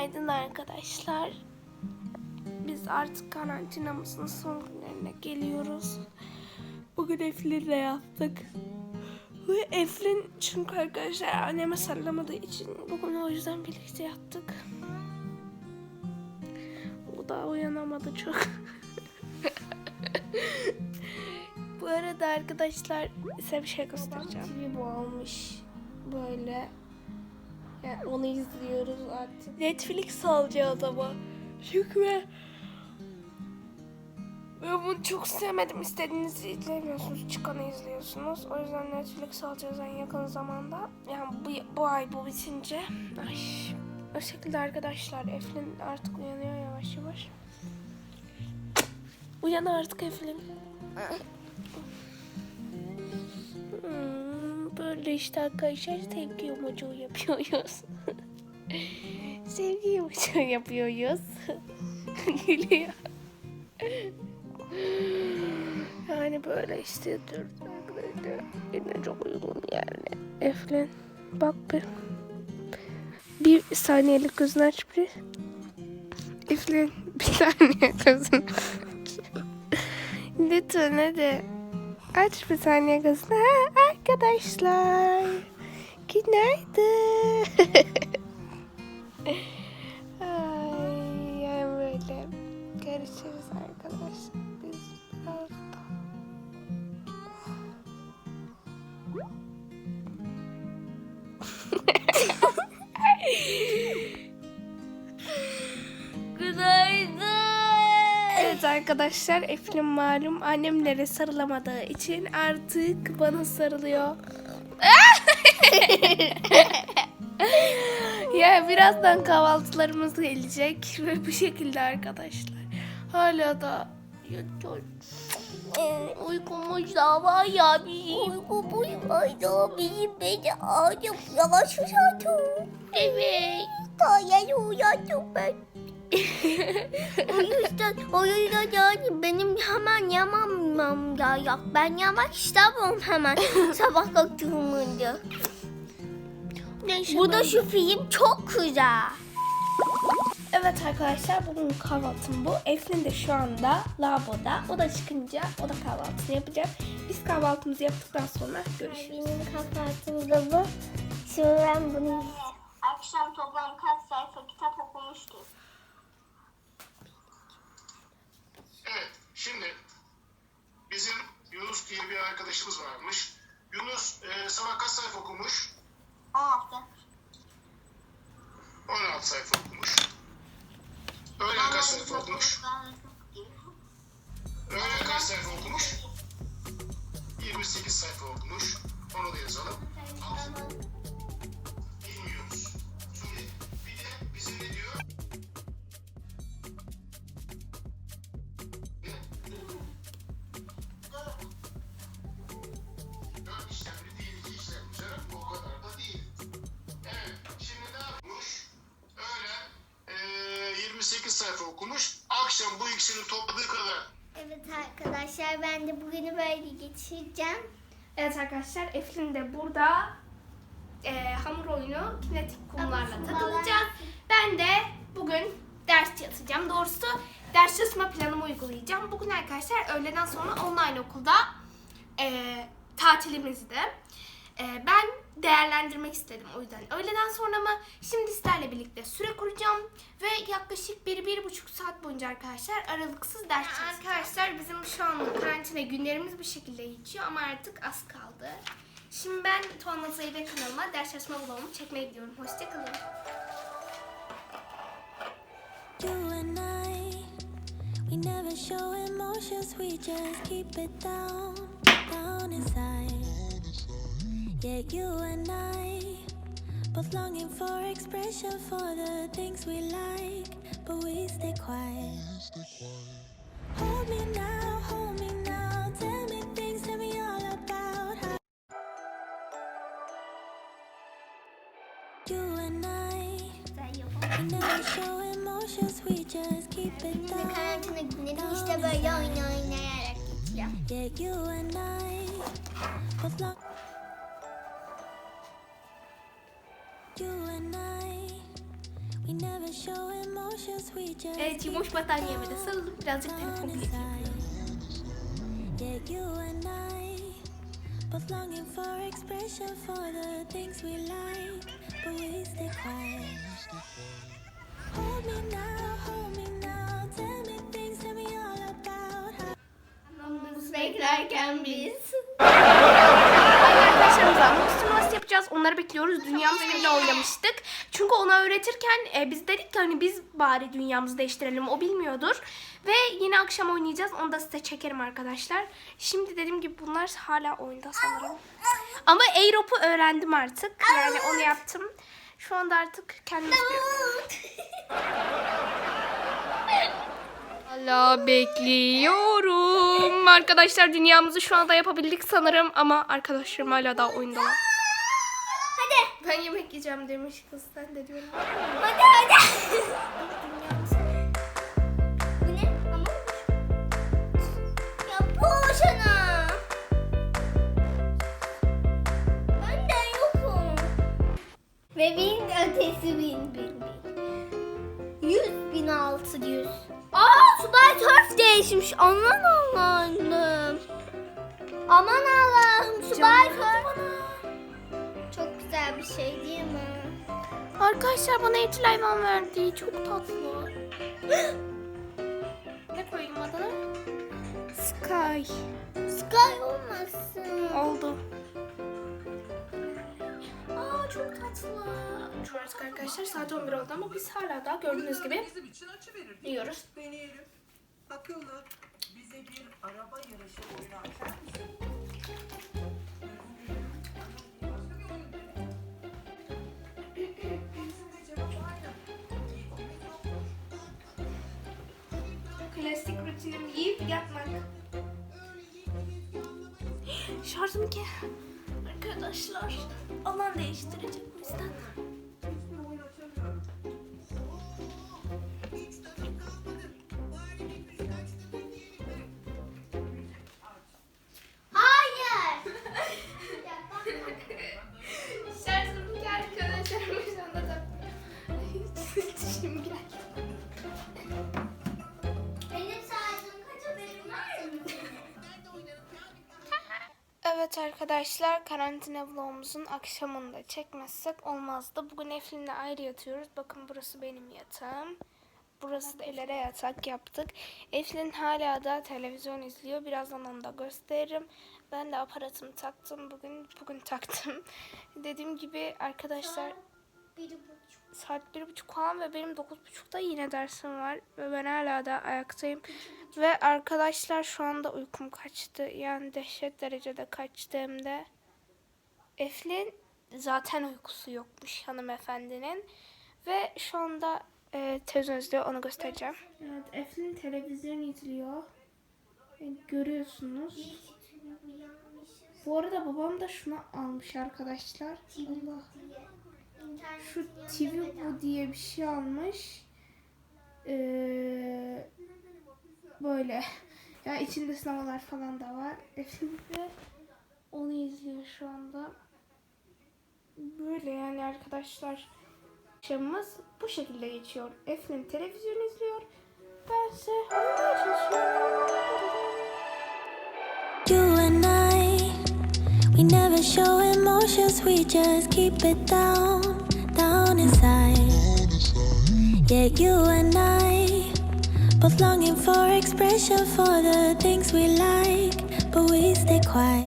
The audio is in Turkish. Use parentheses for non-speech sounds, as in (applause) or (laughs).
Günaydın arkadaşlar. Biz artık karantinamızın son günlerine geliyoruz. Bugün Eflin'le yaptık. Ve Eflin çünkü arkadaşlar anneme sallamadığı için bugün o yüzden birlikte yattık. O da uyanamadı çok. (laughs) Bu arada arkadaşlar size bir şey göstereceğim. TV bu almış. Böyle yani onu izliyoruz artık. Netflix alacağız ama. Çünkü ben, ben bunu çok sevmedim. İstediğinizi izlemiyorsunuz. Çıkanı izliyorsunuz. O yüzden Netflix alacağız en yakın zamanda. Yani bu, bu ay bu bitince. Ay. O şekilde arkadaşlar. Eflin artık uyanıyor yavaş yavaş. Uyan artık Eflin. (laughs) böyle işte arkadaşlar sevgi emoji yapıyoruz. (laughs) sevgi emoji yapıyoruz. (laughs) Gülüyor. yani böyle işte dur. Böyle yine çok uygun yani. Eflen bak bir. Bir saniyelik gözünü aç bir. Eflen bir saniye gözünü aç. (laughs) Lütfen hadi. Aç bir saniye gözünü. Arkadaşlar. Günaydın. (laughs) Evet arkadaşlar Eflin malum annemlere sarılamadığı için artık bana sarılıyor. (laughs) ya birazdan kahvaltılarımız gelecek ve bu şekilde arkadaşlar. Hala da yatıyor. Uykumuz da var ya bizim. Uykumuz var da bizim beni ağacım yavaş uzattı. Evet. Yeni uyandım ben. O yüzden, o yüzden yani benim hemen yamamam ya. ya. Ben yamak istemem hemen (laughs) sabah kalktığımda. Bu da şu film çok güzel. Evet arkadaşlar bugün kahvaltım bu. Eflin de şu anda lavaboda. O da çıkınca o da kahvaltısını yapacak. Biz kahvaltımızı yaptıktan sonra görüşürüz. Benim kahvaltım da bu. Şimdi ben bunu yiyeceğim. Akşam toplam kaç sayfa kitap okumuştum? Evet, şimdi bizim Yunus diye bir arkadaşımız varmış. Yunus e, sabah kaç sayfa okumuş? 16. 16 sayfa okumuş. Öğlen kaç sayfa okumuş? Öğlen kaç sayfa okumuş? 28 sayfa okumuş. Onu da yazalım. Bilmiyoruz. Sayfa okumuş. Akşam bu ikisini topladığı kadar Evet arkadaşlar ben de bugünü böyle geçireceğim. Evet arkadaşlar Eflin de burada e, hamur oyunu kinetik kumlarla takılacak. Ben de bugün ders çalışacağım. Doğrusu ders çalışma planımı uygulayacağım. Bugün arkadaşlar öğleden sonra online okulda e, tatilimizdi. E, ben değerlendirmek istedim o yüzden. Öğleden sonra mı? Şimdi sizlerle birlikte süre kuracağım ve yaklaşık bir, bir buçuk saat boyunca arkadaşlar aralıksız ders çalışacağım. Arkadaşlar bizim şu an karantina günlerimiz bu şekilde geçiyor ama artık az kaldı. Şimdi ben Tuana Zeybe kanalıma ders çalışma vlogumu çekmeye gidiyorum. Hoşçakalın. You and I, we never show emotions, we just keep it down, down inside. Yeah, you and I, both longing for expression for the things we like, but we stay quiet. Hold me now, hold me now, tell me things, tell me all about how. You and I. We never show emotions, we just keep it down. karantina günlerim işte böyle oyun oynayarak geçiyor. Yeah, you and I both long. Evet Timoş battaniyeme de sarıldım. Birazcık telefon down bile inside. Yeah, you and I both longing for expression for the things we like, but we stay quiet. Hold me now, hold me now, tell me things, tell me all about how. Anamız beklerken biz. Yapacağız onları bekliyoruz. Dünyamız bile oynamıştık. Çünkü ona öğretirken e, biz dedik ki hani biz bari dünyamızı değiştirelim o bilmiyordur. Ve yine akşam oynayacağız onu da size çekerim arkadaşlar. Şimdi dediğim gibi bunlar hala oyunda sanırım. Ama Aerop'u öğrendim artık. Yani onu yaptım. Şu anda artık kendimiz Hala bekliyorum. Arkadaşlar dünyamızı şu anda yapabildik sanırım ama arkadaşlarım hala daha oyundalar. Ben yemek yiyeceğim demiş kız sen de diyorum. Hadi hadi. Bu ne? Ama Ya boşana. Ben de yokum. Ve bin ötesi bin bin bin. Yüz bin altı yüz. Aa Subay Surf değişmiş. Aman Allah'ım. Aman Allah'ım Subay Surf. Bir şey değil mi? Arkadaşlar bana evcil hayvan verdi. Çok tatlı. (gasps) ne koyayım adını? Sky. Sky olmasın. Oldu. Aa çok tatlı. Cumartesi arkadaşlar saat 11 oldu ama biz hala daha gördüğünüz gibi yiyoruz. Deneyelim. Akıllı. Bize bir araba yarışı oyunu açar mısın? Klasik rutinim yiyip yatmak. (gasps) Şarjım ki. Arkadaşlar alan değiştireceğim o yüzden. Arkadaşlar karantina vlogumuzun akşamında çekmezsek olmazdı. Bugün Eflin'le ayrı yatıyoruz. Bakın burası benim yatağım. Burası da Elere yatak yaptık. Eflin hala da televizyon izliyor. Birazdan onu da gösteririm. Ben de aparatımı taktım. Bugün bugün taktım. (laughs) Dediğim gibi arkadaşlar Bir buçuk. saat bir buçuk falan ve benim dokuz buçukta yine dersim var ve ben hala da ayaktayım ve arkadaşlar şu anda uykum kaçtı yani dehşet derecede kaçtı hem de Eflin zaten uykusu yokmuş hanımefendinin ve şu anda e, televizyon izliyor onu göstereceğim. Evet Eflin televizyon izliyor görüyorsunuz. Bu arada babam da şunu almış arkadaşlar. Allah. Şu TV bu diye bir şey almış. Ee, böyle. Ya içinde sınavlar falan da var. De onu izliyor şu anda. Böyle yani arkadaşlar. Akşamımız bu şekilde geçiyor. Eflin televizyon izliyor. Ben ise uyumaya çalışıyorum. You and I, we never show we just keep it down, down inside. Yeah, you and I, both longing for expression for the things we like, but we stay quiet.